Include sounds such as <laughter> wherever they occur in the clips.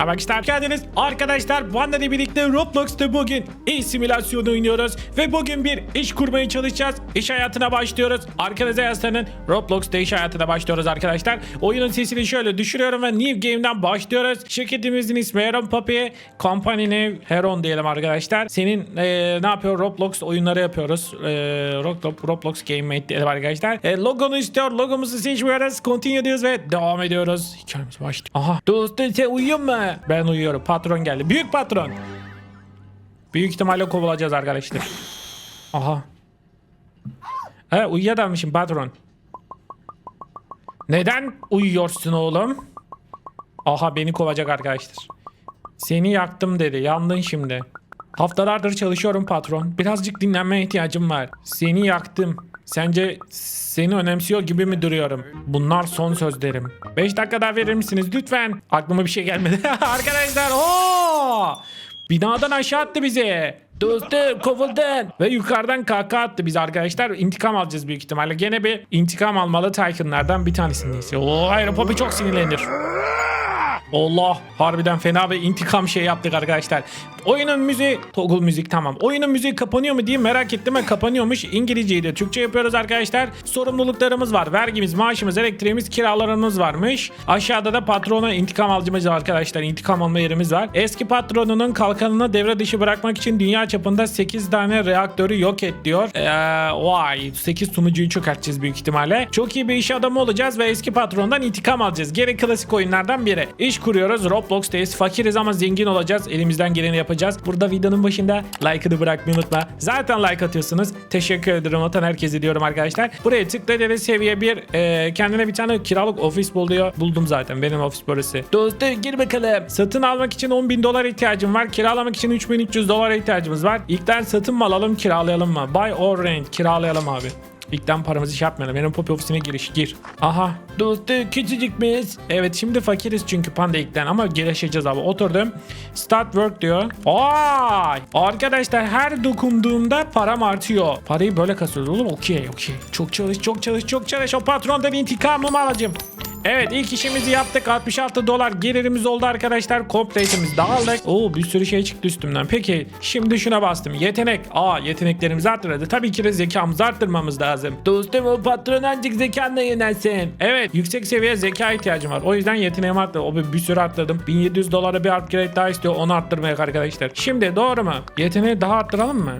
Arkadaşlar geldiniz. Arkadaşlar bu anda birlikte Roblox'ta bugün iş simülasyonu oynuyoruz. Ve bugün bir iş kurmaya çalışacağız. İş hayatına başlıyoruz. Arkanıza yaslanın. Roblox'ta iş hayatına başlıyoruz arkadaşlar. Oyunun sesini şöyle düşürüyorum ve New Game'den başlıyoruz. Şirketimizin ismi Heron Puppy. Company name Heron diyelim arkadaşlar. Senin eee, ne yapıyor? Roblox oyunları yapıyoruz. Eee, Roblox, Roblox Game diyelim arkadaşlar. Eee, logonu istiyor. Logomuzu seçmiyoruz. Continue diyoruz ve devam ediyoruz. Hikayemiz başlıyor. Aha. Dostum sen uyuyor mu? Ben uyuyorum. Patron geldi. Büyük patron. Büyük ihtimalle kovulacağız arkadaşlar. Aha. He uyuyadalmışım patron. Neden uyuyorsun oğlum? Aha beni kovacak arkadaşlar. Seni yaktım dedi. Yandın şimdi. Haftalardır çalışıyorum patron. Birazcık dinlenmeye ihtiyacım var. Seni yaktım. Sence seni önemsiyor gibi mi duruyorum? Bunlar son sözlerim. 5 dakika daha verir misiniz lütfen? Aklıma bir şey gelmedi. <laughs> Arkadaşlar o Binadan aşağı attı bizi. Dostum kovuldun. Ve yukarıdan kaka attı biz arkadaşlar. İntikam alacağız büyük ihtimalle. Gene bir intikam almalı Tycoon'lardan bir tanesindeyiz. Oo, Aero Poppy çok sinirlenir. Allah harbiden fena bir intikam şey yaptık arkadaşlar. Oyunun müziği toggle müzik tamam. Oyunun müziği kapanıyor mu diye merak ettim ve kapanıyormuş. İngilizceyi de Türkçe yapıyoruz arkadaşlar. Sorumluluklarımız var. Vergimiz, maaşımız, elektriğimiz, kiralarımız varmış. Aşağıda da patrona intikam alcımız var arkadaşlar. İntikam alma yerimiz var. Eski patronunun kalkanını devre dışı bırakmak için dünya çapında 8 tane reaktörü yok et diyor. Ee, vay 8 sunucuyu çökerteceğiz büyük ihtimalle. Çok iyi bir iş adamı olacağız ve eski patrondan intikam alacağız. Gene klasik oyunlardan biri. İş kuruyoruz. Roblox'tayız. Fakiriz ama zengin olacağız. Elimizden geleni yapacağız. Burada videonun başında like'ını bırakmayı unutma. Zaten like atıyorsunuz. Teşekkür ederim atan herkese diyorum arkadaşlar. Buraya tıkla seviye 1 e, kendine bir tane kiralık ofis bul diyor. Buldum zaten. Benim ofis burası. Dostum gir bakalım. Satın almak için 10 bin dolar ihtiyacım var. Kiralamak için 3300 dolara ihtiyacımız var. İlkten satın mı alalım kiralayalım mı? Buy or rent. Kiralayalım abi. İlkten paramızı şey yapmayalım. Benim pop ofisine giriş gir. Aha. Dostum küçücük müyüz? Evet şimdi fakiriz çünkü panda ilkten ama gelişeceğiz abi. Oturdum. Start work diyor. Ay! Arkadaşlar her dokunduğumda param artıyor. Parayı böyle kasıyoruz oğlum. Okey okey. Çok çalış çok çalış çok çalış. O patrondan intikamımı alacağım. Evet ilk işimizi yaptık. 66 dolar gelirimiz oldu arkadaşlar. De aldık. Oo bir sürü şey çıktı üstümden. Peki şimdi şuna bastım. Yetenek. Aa yeteneklerimizi arttırdı. Tabii ki de zekamızı arttırmamız lazım. Dostum o patron ancak zekanla yenersin. Evet yüksek seviye zeka ihtiyacım var. O yüzden yeteneğimi arttırdım. O bir, sürü arttırdım. 1700 dolara bir upgrade daha istiyor. Onu arttırmaya arkadaşlar. Şimdi doğru mu? Yeteneği daha arttıralım mı?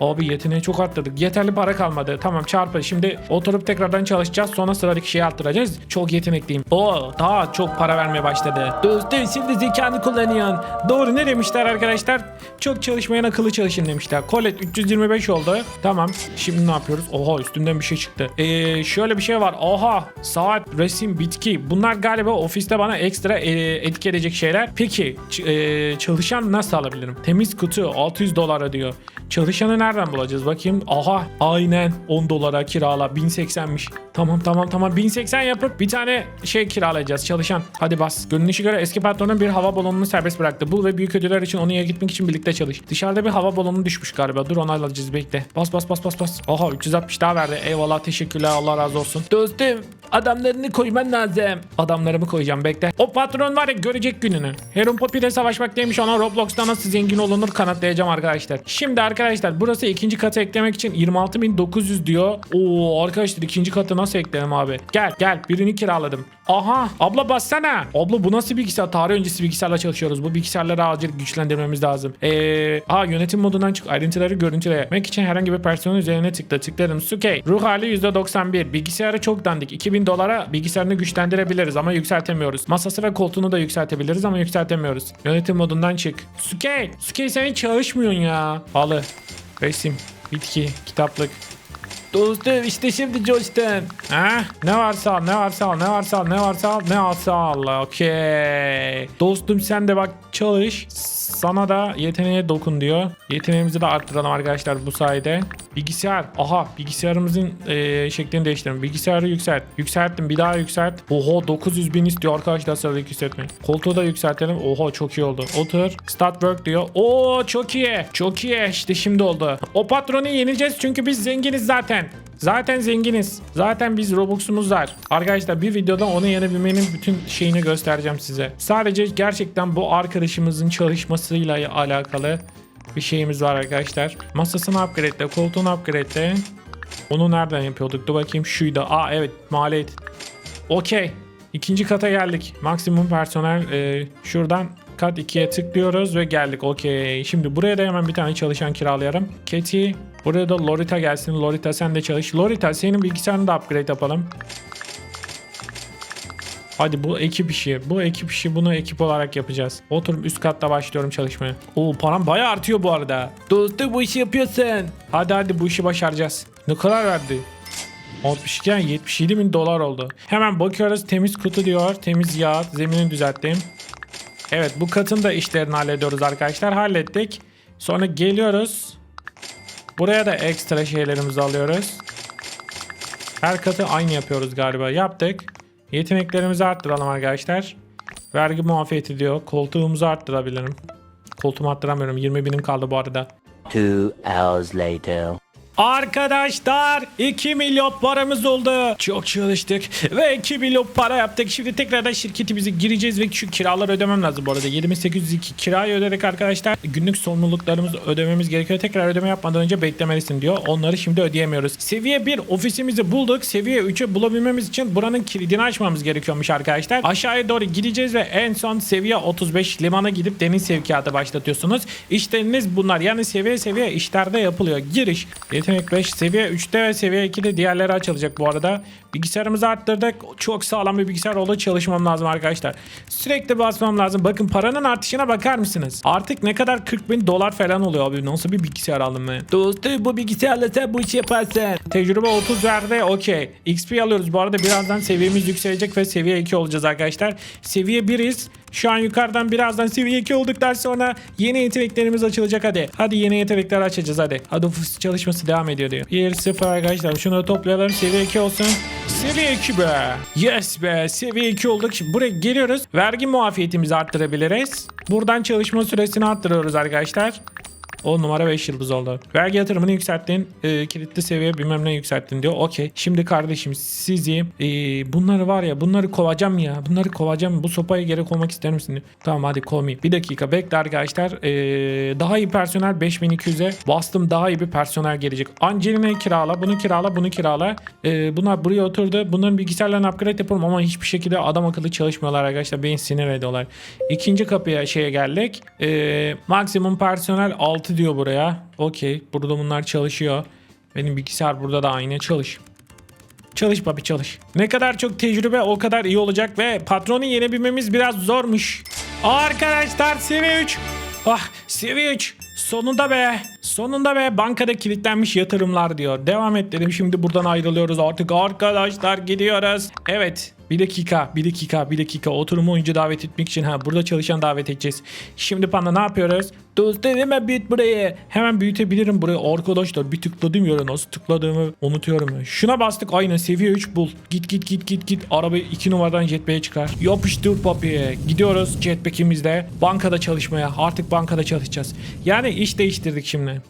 Abi yeteneği çok arttırdık. Yeterli para kalmadı. Tamam çarpı. Şimdi oturup tekrardan çalışacağız. Sonra sıradaki şeyi arttıracağız. Çok yetenekliyim. Oo daha çok para vermeye başladı. Dostum şimdi zekanı kullanıyorsun. Doğru ne demişler arkadaşlar? Çok çalışmayan akıllı çalışın demişler. Colette 325 oldu. Tamam. Şimdi ne yapıyoruz? Oha üstümden bir şey çıktı. Ee, şöyle bir şey var. Oha saat, resim, bitki. Bunlar galiba ofiste bana ekstra e, etki edecek şeyler. Peki e, çalışan nasıl alabilirim? Temiz kutu 600 dolara diyor. Çalışanı nereden bulacağız bakayım? Aha aynen 10 dolara kirala 1080'miş. Tamam tamam tamam 1080 yapıp bir tane şey kiralayacağız çalışan. Hadi bas. Görünüşe göre eski patronun bir hava balonunu serbest bıraktı. Bul ve büyük ödüller için onu gitmek için birlikte çalış. Dışarıda bir hava balonu düşmüş galiba. Dur onu alacağız bekle. Bas bas bas bas bas. Aha 360 daha verdi. Eyvallah teşekkürler Allah razı olsun. Dostum adamlarını koyman lazım. Adamlarımı koyacağım bekle. O patron var ya görecek gününü. Heron Poppy savaşmak demiş ona Roblox'ta nasıl zengin olunur kanıtlayacağım arkadaşlar. Şimdi arkadaşlar burası ikinci katı eklemek için 26.900 diyor. Oo arkadaşlar ikinci katı nasıl eklerim abi? Gel gel birini kiraladım. Aha abla bassana. Abla bu nasıl bilgisayar? Tarih öncesi bilgisayarla çalışıyoruz. Bu bilgisayarları acil güçlendirmemiz lazım. Eee aa yönetim modundan çık. Ayrıntıları görüntüle. Mac için herhangi bir personel üzerine tıkla. Tıkladım. Sukey. Ruh hali %91. Bilgisayarı çok dandik. 2000 dolara bilgisayarını güçlendirebiliriz ama yükseltemiyoruz. Masası ve koltuğunu da yükseltebiliriz ama yükseltemiyoruz. Yönetim modundan çık. Sukey. Sukey sen hiç çalışmıyorsun ya. Halı. Resim. Bitki. Kitaplık. Dostum işte şimdi coştun. Ha? Ne varsa al, ne varsa al, ne varsa al, ne varsa al, ne varsa al. Okey. Dostum sen de bak çalış. Sana da yeteneğe dokun diyor. Yeteneğimizi de arttıralım arkadaşlar bu sayede. Bilgisayar. Aha bilgisayarımızın eee, şeklini değiştirelim. Bilgisayarı yükselt. Yükselttim bir daha yükselt. Oho 900 bin istiyor arkadaşlar sıradaki yükseltme. Koltuğu da yükseltelim. Oho çok iyi oldu. Otur. Start work diyor. Oo çok iyi. Çok iyi. İşte şimdi oldu. O patronu yeneceğiz çünkü biz zenginiz zaten. Zaten zenginiz. Zaten biz Robux'umuz var. Arkadaşlar bir videoda onu yenebilmenin bütün şeyini göstereceğim size. Sadece gerçekten bu arkadaşımızın çalışmasıyla alakalı bir şeyimiz var arkadaşlar. Masasını upgrade'le, koltuğunu upgrade'le. Onu nereden yapıyorduk? Dur bakayım şuydu. Aa evet maliyet. Okey. İkinci kata geldik. Maksimum personel. e, şuradan kat 2'ye tıklıyoruz ve geldik. Okey. Şimdi buraya da hemen bir tane çalışan kiralayalım. Keti. Buraya da Lorita gelsin. Lorita sen de çalış. Lorita senin bilgisayarını da upgrade yapalım. Hadi bu ekip işi. Bu ekip işi bunu ekip olarak yapacağız. Oturup üst katta başlıyorum çalışmaya. Oo param bayağı artıyor bu arada. Dostum bu işi yapıyorsun. Hadi hadi bu işi başaracağız. Ne kadar verdi? 62 yani 77 bin dolar oldu. Hemen bakıyoruz temiz kutu diyor. Temiz yağ. Zemini düzelttim. Evet bu katın da işlerini hallediyoruz arkadaşlar. Hallettik. Sonra geliyoruz. Buraya da ekstra şeylerimizi alıyoruz. Her katı aynı yapıyoruz galiba. Yaptık. Yeteneklerimizi arttıralım arkadaşlar. Vergi muafiyeti diyor. Koltuğumuzu arttırabilirim. Koltuğumu arttıramıyorum. 20 binim kaldı bu arada. Two hours later. Arkadaşlar 2 milyon paramız oldu. Çok çalıştık ve 2 milyon para yaptık. Şimdi tekrardan şirketimize gireceğiz ve şu kiraları ödemem lazım bu arada. 7802 kirayı ödedik arkadaşlar. Günlük sorumluluklarımızı ödememiz gerekiyor. Tekrar ödeme yapmadan önce beklemelisin diyor. Onları şimdi ödeyemiyoruz. Seviye 1 ofisimizi bulduk. Seviye 3'ü bulabilmemiz için buranın kilidini açmamız gerekiyormuş arkadaşlar. Aşağıya doğru gideceğiz ve en son seviye 35 limana gidip deniz sevkiyatı başlatıyorsunuz. İşleriniz bunlar. Yani seviye seviye işlerde yapılıyor. Giriş. Yetenek 5 seviye 3'te ve seviye 2'de diğerleri açılacak bu arada. Bilgisayarımızı arttırdık. Çok sağlam bir bilgisayar oldu. Çalışmam lazım arkadaşlar. Sürekli basmam lazım. Bakın paranın artışına bakar mısınız? Artık ne kadar 40 bin dolar falan oluyor abi. Nasıl bir bilgisayar aldım ben? Dostum bu bilgisayarla sen bu işi yaparsın. Tecrübe 30 verdi. Okey. XP alıyoruz. Bu arada birazdan seviyemiz yükselecek ve seviye 2 olacağız arkadaşlar. Seviye 1'iz. Şu an yukarıdan birazdan seviye 2 olduktan sonra yeni yeteneklerimiz açılacak hadi. Hadi yeni yetenekler açacağız hadi. Hadi ofis çalışması devam ediyor diyor. 1 0 arkadaşlar şunu toplayalım seviye 2 olsun. Seviye 2 be. Yes be seviye 2 olduk. Şimdi buraya geliyoruz. Vergi muafiyetimizi arttırabiliriz. Buradan çalışma süresini arttırıyoruz arkadaşlar. 10 numara 5 yıldız oldu. Vergi yatırımını yükselttin. e, kilitli seviye bilmem ne yükselttin diyor. Okey. Şimdi kardeşim sizi e, bunları var ya bunları kovacağım ya. Bunları kovacağım. Bu sopayı geri koymak ister misin? diyor. Tamam hadi kovmayayım. Bir dakika bekle arkadaşlar. E, daha iyi personel 5200'e bastım. Daha iyi bir personel gelecek. Angelina'yı kirala. Bunu kirala. Bunu kirala. E, bunlar buraya oturdu. Bunların bilgisayarlarını upgrade yapalım ama hiçbir şekilde adam akıllı çalışmıyorlar arkadaşlar. Beni sinir ediyorlar. İkinci kapıya şeye geldik. E, maksimum personel 6 diyor buraya. Okey. Burada bunlar çalışıyor. Benim bilgisayar burada da aynı. Çalış. Çalış babi çalış. Ne kadar çok tecrübe o kadar iyi olacak ve patronu yenebilmemiz biraz zormuş. Arkadaşlar seviye 3. Ah seviye 3. Sonunda be. Sonunda be. Bankada kilitlenmiş yatırımlar diyor. Devam et dedim. Şimdi buradan ayrılıyoruz artık arkadaşlar gidiyoruz. Evet. Bir dakika, bir dakika, bir dakika. Oturumu oyuncu davet etmek için ha burada çalışan davet edeceğiz. Şimdi panda ne yapıyoruz? Dostum hemen büyüt burayı. Hemen büyütebilirim burayı. Arkadaşlar bir tıkladığım yere nasıl tıkladığımı unutuyorum. Şuna bastık aynı seviye 3 bul. Git git git git git. Arabayı 2 numaradan jetpack'e çıkar. Yapıştır papiye. Gidiyoruz jetpack'imizle. Bankada çalışmaya. Artık bankada çalışacağız. Yani iş değiştirdik şimdi.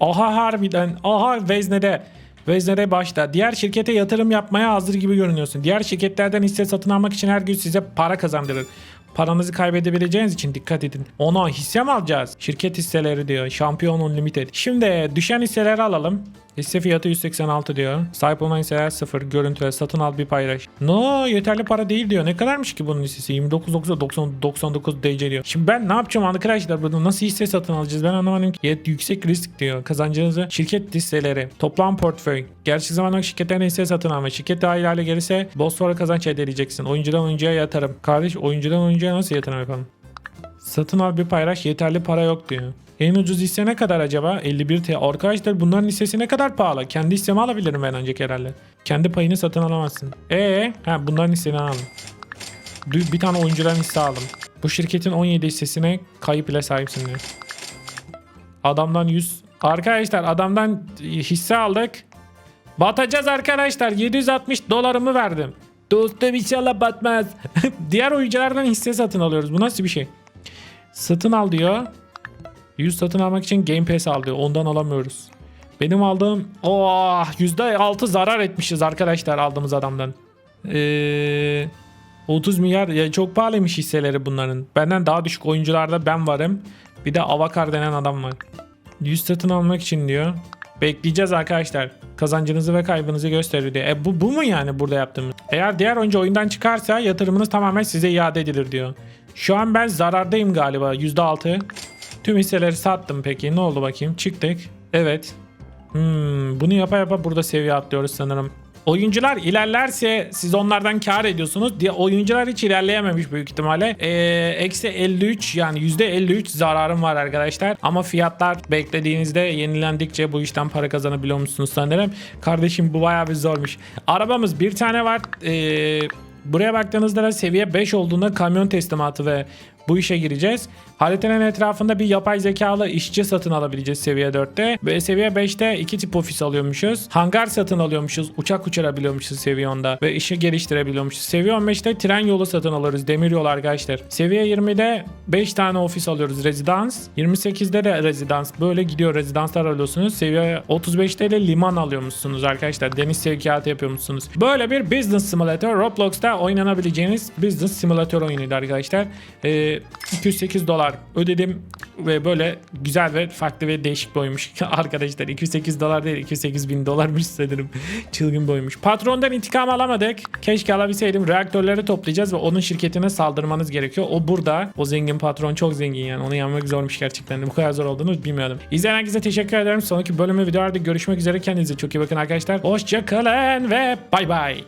Aha harbiden. Aha veznede. Veznede başta. Diğer şirkete yatırım yapmaya hazır gibi görünüyorsun. Diğer şirketlerden hisse satın almak için her gün size para kazandırır. Paranızı kaybedebileceğiniz için dikkat edin. Ona hisse mi alacağız? Şirket hisseleri diyor. Şampiyon Unlimited. Şimdi düşen hisseleri alalım. Hisse fiyatı 186 diyor. Sahip olan hisseler 0. Görüntü ve satın al bir paylaş. No yeterli para değil diyor. Ne kadarmış ki bunun hissesi? 29.99 DC diyor. Şimdi ben ne yapacağım arkadaşlar? Bunu nasıl hisse satın alacağız? Ben anlamadım ki. Yet- Yüksek risk diyor. Kazancınızı şirket hisseleri. Toplam portföy. Gerçek zamanlı şirketlerin hisse satın alma. Şirket dahil hale gelirse Bosfor'a kazanç elde edeceksin. Oyuncudan oyuncuya yatırım. Kardeş oyuncudan oyuncuya nasıl yatırım yapalım? Satın al bir paylaş yeterli para yok diyor. En ucuz hisse ne kadar acaba? 51 TL. Arkadaşlar bunların hissesi ne kadar pahalı? Kendi hissemi alabilirim ben ancak herhalde. Kendi payını satın alamazsın. Ee, ha bunların hisseni aldım. Bir tane oyuncudan hisse aldım. Bu şirketin 17 hissesine kayıp ile sahipsin diyor. Adamdan 100... Arkadaşlar adamdan hisse aldık. Batacağız arkadaşlar. 760 dolarımı verdim. Dostum inşallah batmaz. <laughs> Diğer oyunculardan hisse satın alıyoruz. Bu nasıl bir şey? Satın al diyor. 100 satın almak için Game Pass al diyor. Ondan alamıyoruz. Benim aldığım oh, %6 zarar etmişiz arkadaşlar aldığımız adamdan. Ee, 30 milyar ya çok pahalıymış hisseleri bunların. Benden daha düşük oyuncularda ben varım. Bir de Avakar denen adam var. 100 satın almak için diyor. Bekleyeceğiz arkadaşlar. Kazancınızı ve kaybınızı gösterir diyor. E bu, bu mu yani burada yaptığımız? Eğer diğer oyuncu oyundan çıkarsa yatırımınız tamamen size iade edilir diyor. Şu an ben zarardayım galiba %6. Tüm hisseleri sattım peki. Ne oldu bakayım? Çıktık. Evet. Hmm, bunu yapa yapa burada seviye atlıyoruz sanırım. Oyuncular ilerlerse siz onlardan kar ediyorsunuz. Diye oyuncular hiç ilerleyememiş büyük ihtimalle. Ee, Eksi 53 yani %53 zararım var arkadaşlar. Ama fiyatlar beklediğinizde yenilendikçe bu işten para kazanabiliyor musunuz sanırım. Kardeşim bu bayağı bir zormuş. Arabamız bir tane var. Ee, buraya baktığınızda da seviye 5 olduğunda kamyon teslimatı ve bu işe gireceğiz. Haritanın etrafında bir yapay zekalı işçi satın alabileceğiz seviye 4'te. Ve seviye 5'te iki tip ofis alıyormuşuz. Hangar satın alıyormuşuz. Uçak uçurabiliyormuşuz seviye 10'da. Ve işi geliştirebiliyormuşuz. Seviye 15'te tren yolu satın alırız. Demir yol arkadaşlar. Seviye 20'de 5 tane ofis alıyoruz. Rezidans. 28'de de rezidans. Böyle gidiyor. Rezidanslar alıyorsunuz. Seviye 35'te de liman alıyormuşsunuz arkadaşlar. Deniz sevkiyatı yapıyormuşsunuz. Böyle bir business simulator. Roblox'ta oynanabileceğiniz business simulator oyunuydu arkadaşlar. Ee, 208 dolar ödedim ve böyle güzel ve farklı ve değişik bir oyunmuş. <laughs> Arkadaşlar 208 dolar değil 208 bin dolarmış sanırım. <laughs> Çılgın bir oyunmuş. Patrondan intikam alamadık. Keşke alabilseydim. Reaktörleri toplayacağız ve onun şirketine saldırmanız gerekiyor. O burada. O zengin patron çok zengin yani. Onu yenmek zormuş gerçekten. Bu kadar zor olduğunu bilmiyordum. İzleyen herkese teşekkür ederim. Sonraki bölümü videolarda görüşmek üzere. Kendinize çok iyi bakın arkadaşlar. Hoşçakalın ve bay bay.